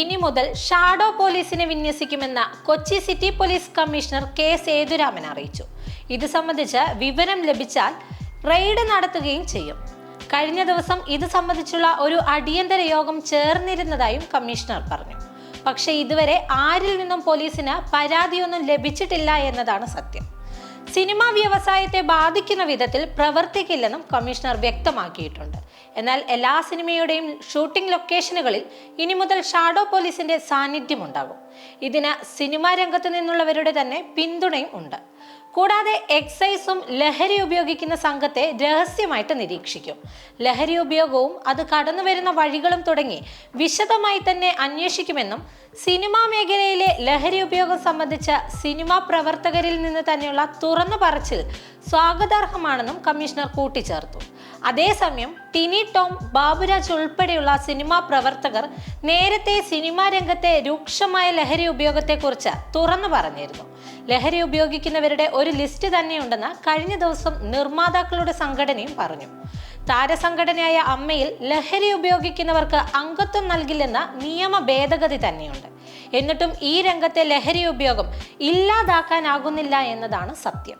ഇനി മുതൽ ഷാഡോ പോലീസിനെ വിന്യസിക്കുമെന്ന Kochi city police commissioner K Sethuraman അറിയിച്ചു. ഇത് സംബന്ധിച്ച് വിവരം ലഭിച്ചാൽ റെയ്ഡ് നടത്തുകയും ചെയ്യും. കഴിഞ്ഞ ദിവസം ഇത് സംബന്ധിച്ചുള്ള ഒരു അടിയന്തര യോഗം ചേർന്നിരുന്നതായും കമ്മീഷണർ പറഞ്ഞു. പക്ഷേ ഇതുവരെ ആരിൽ നിന്നും പോലീസിന് പരാതിയൊന്നും ലഭിച്ചിട്ടില്ല എന്നതാണ് സത്യം. സിനിമാ വ്യവസായത്തെ ബാധിക്കുന്ന വിധത്തിൽ പ്രവർത്തിക്കില്ലെന്നും കമ്മീഷണർ വ്യക്തമാക്കിയിട്ടുണ്ട്. എന്നാൽ എല്ലാ സിനിമയുടെയും ഷൂട്ടിംഗ് ലൊക്കേഷനുകളിൽ ഇനി മുതൽ ഷാഡോ പോലീസിന്റെ സാന്നിധ്യം ഉണ്ടാകും ഇതിന് സിനിമാ രംഗത്ത് നിന്നുള്ളവരുടെ തന്നെ പിന്തുണയും ഉണ്ട്. കൂടാതെ എക്സൈസും ലഹരി ഉപയോഗിക്കുന്ന സംഘത്തെ രഹസ്യമായിട്ട് നിരീക്ഷിക്കും. ലഹരി ഉപയോഗവും അത് കടന്നു വരുന്ന വഴികളും തുടങ്ങി വിശദമായി തന്നെ അന്വേഷിക്കുമെന്നും സിനിമാ മേഖലയിലെ ലഹരി ഉപയോഗം സംബന്ധിച്ച സിനിമാ പ്രവർത്തകരിൽ നിന്ന് തന്നെയുള്ള തുറന്നു പറച്ചിൽ സ്വാഗതാർഹമാണെന്നും കമ്മീഷണർ കൂട്ടിച്ചേർത്തു. അതേസമയം ടിനി ടോം ബാബുരാജ് ഉൾപ്പെടെയുള്ള സിനിമാ പ്രവർത്തകർ നേരത്തെ സിനിമാ രംഗത്തെ രൂക്ഷമായ ലഹരി ഉപയോഗത്തെക്കുറിച്ച് തുറന്നു പറഞ്ഞിരുന്നു. ലഹരി ഉപയോഗിക്കുന്നവരുടെ ഒരു ലിസ്റ്റ് തന്നെയുണ്ടെന്ന് കഴിഞ്ഞ ദിവസം നിർമ്മാതാക്കളുടെ സംഘടനയും പറഞ്ഞു. താരസംഘടനയായ അമ്മയിൽ ലഹരി ഉപയോഗിക്കുന്നവർക്ക് അംഗത്വം നൽകില്ലെന്ന നിയമ ഭേദഗതി തന്നെയുണ്ട്. എന്നിട്ടും ഈ രംഗത്തെ ലഹരി ഉപയോഗം ഇല്ലാതാക്കാനാകുന്നില്ല എന്നതാണ് സത്യം.